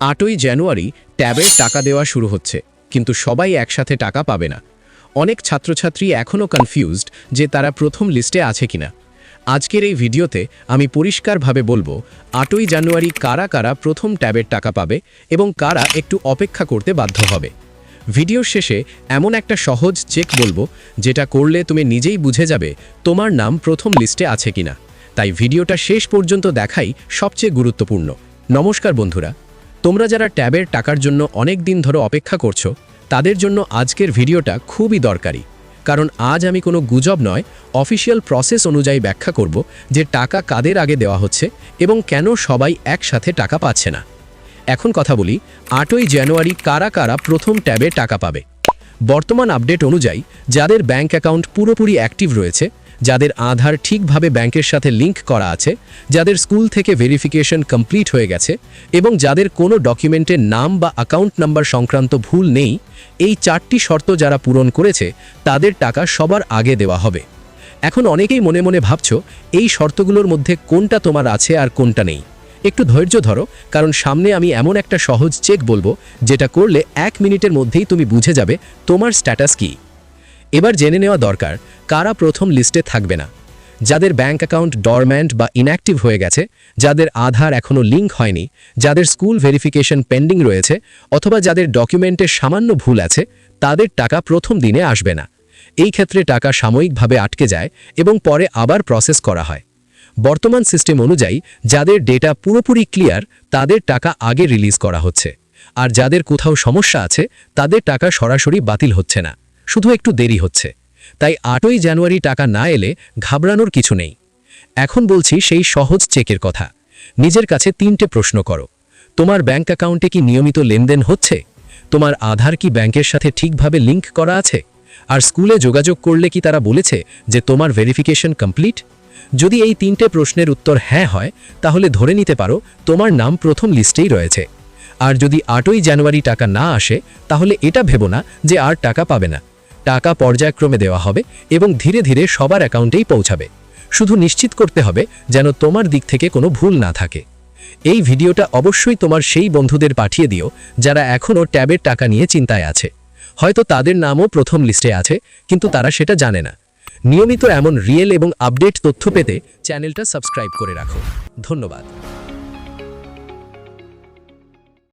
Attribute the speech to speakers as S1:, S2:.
S1: আটই জানুয়ারি ট্যাবের টাকা দেওয়া শুরু হচ্ছে, কিন্তু সবাই একসাথে টাকা পাবে না। অনেক ছাত্রছাত্রী এখনও কনফিউজড যে তারা প্রথম লিস্টে আছে কিনা। আজকের এই ভিডিওতে আমি পরিষ্কারভাবে বলব, আটই জানুয়ারি কারা কারা প্রথম ট্যাবের টাকা পাবে এবং কারা একটু অপেক্ষা করতে বাধ্য হবে। ভিডিওর শেষে এমন একটা সহজ চেক বলব, যেটা করলে তুমি নিজেই বুঝে যাবে তোমার নাম প্রথম লিস্টে আছে কিনা। তাই ভিডিওটা শেষ পর্যন্ত দেখাই সবচেয়ে গুরুত্বপূর্ণ। নমস্কার বন্ধুরা। তোমরা যারা ট্যাবের টাকার জন্য অনেক দিন ধরে অপেক্ষা করছ, তাদের জন্য আজকের ভিডিওটা খুবই দরকারি। কারণ আজ আমি কোনো গুজব নয়, অফিসিয়াল প্রসেস অনুযায়ী ব্যাখ্যা করব যে টাকা কাদের আগে দেওয়া হচ্ছে এবং কেন সবাই একসাথে টাকা পাচ্ছে না। এখন কথা বলি, আটই জানুয়ারি কারা কারা প্রথম ট্যাবে টাকা পাবে? বর্তমান আপডেট অনুযায়ী, যাদের ব্যাংক অ্যাকাউন্ট পুরোপুরি অ্যাক্টিভ রয়েছে যাদের আধার ঠিকভাবে ব্যাংকের সাথে লিংক করা আছে, যাদের স্কুল থেকে ভেরিফিকেশন কমপ্লিট হয়ে গেছে এবং যাদের কোনো ডকুমেন্টের নাম বা অ্যাকাউন্ট নাম্বার সংক্রান্ত ভুল নেই, এই চারটি শর্ত যারা পূরণ করেছে, তাদের টাকা সবার আগে দেওয়া হবে। এখন অনেকেই মনে মনে ভাবছ, এই শর্তগুলোর মধ্যে কোনটা তোমার আছে আর কোনটা নেই। একটু ধৈর্য ধরো, কারণ সামনে আমি এমন একটা সহজ চেক বলব, যেটা করলে এক মিনিটের মধ্যেই তুমি বুঝে যাবে তোমার স্ট্যাটাস কী। এবার জেনে নেওয়া দরকার কারা প্রথম লিস্টে থাকবে না। যাদের ব্যাংক অ্যাকাউন্ট ডরম্যান্ট বা ইনঅ্যাক্টিভ হয়ে গেছে, যাদের আধার এখনও লিঙ্ক হয়নি, যাদের স্কুল ভেরিফিকেশন পেন্ডিং রয়েছে, অথবা যাদের ডকুমেন্টের সামান্য ভুল আছে, তাদের টাকা প্রথম দিনে আসবে না। এই ক্ষেত্রে টাকা সাময়িকভাবে আটকে যায় এবং পরে আবার প্রসেস করা হয়। বর্তমান সিস্টেম অনুযায়ী, যাদের ডেটা পুরোপুরি ক্লিয়ার তাদের টাকা আগে রিলিজ করা হচ্ছে। আর যাদের কোথাও সমস্যা আছে, তাদের টাকা সরাসরি বাতিল হচ্ছে না। শুধু একটু দেরি হচ্ছে। তাই আটই জানুয়ারি টাকা না এলে ঘাবড়ানোর কিছু নেই। এখন বলছি সেই সহজ চেকের কথা। নিজের কাছে তিনটে প্রশ্ন করো। তোমার ব্যাংক অ্যাকাউন্টে কি নিয়মিত লেনদেন হচ্ছে? তোমার আধার কি ব্যাংকের সাথে ঠিকভাবে লিংক করা আছে? আর স্কুলে যোগাযোগ করলে কি তারা বলেছে যে তোমার ভেরিফিকেশন কমপ্লিট? যদি এই তিনটে প্রশ্নের উত্তর হ্যাঁ হয়, তাহলে ধরে নিতে পারো তোমার নাম প্রথম লিস্টেই রয়েছে। আর যদি আটই জানুয়ারি টাকা না আসে, তাহলে এটা ভেবো না যে আর টাকা পাবে না। টাকা পর্যায়ক্রমে দেওয়া হবে এবং ধীরে ধীরে সবার অ্যাকাউন্টেই পৌঁছাবে। শুধু নিশ্চিত করতে হবে যেন তোমার দিক থেকে কোনো ভুল না থাকে। এই ভিডিওটা অবশ্যই তোমার সেই বন্ধুদের পাঠিয়ে দিও যারা এখনও ট্যাবের টাকা নিয়ে চিন্তায় আছে। হয়তো তাদের নামও প্রথম লিস্টে আছে, কিন্তু তারা সেটা জানে না। নিয়মিত এমন রিয়েল এবং আপডেট তথ্য পেতে চ্যানেলটা সাবস্ক্রাইব করে রাখো। ধন্যবাদ।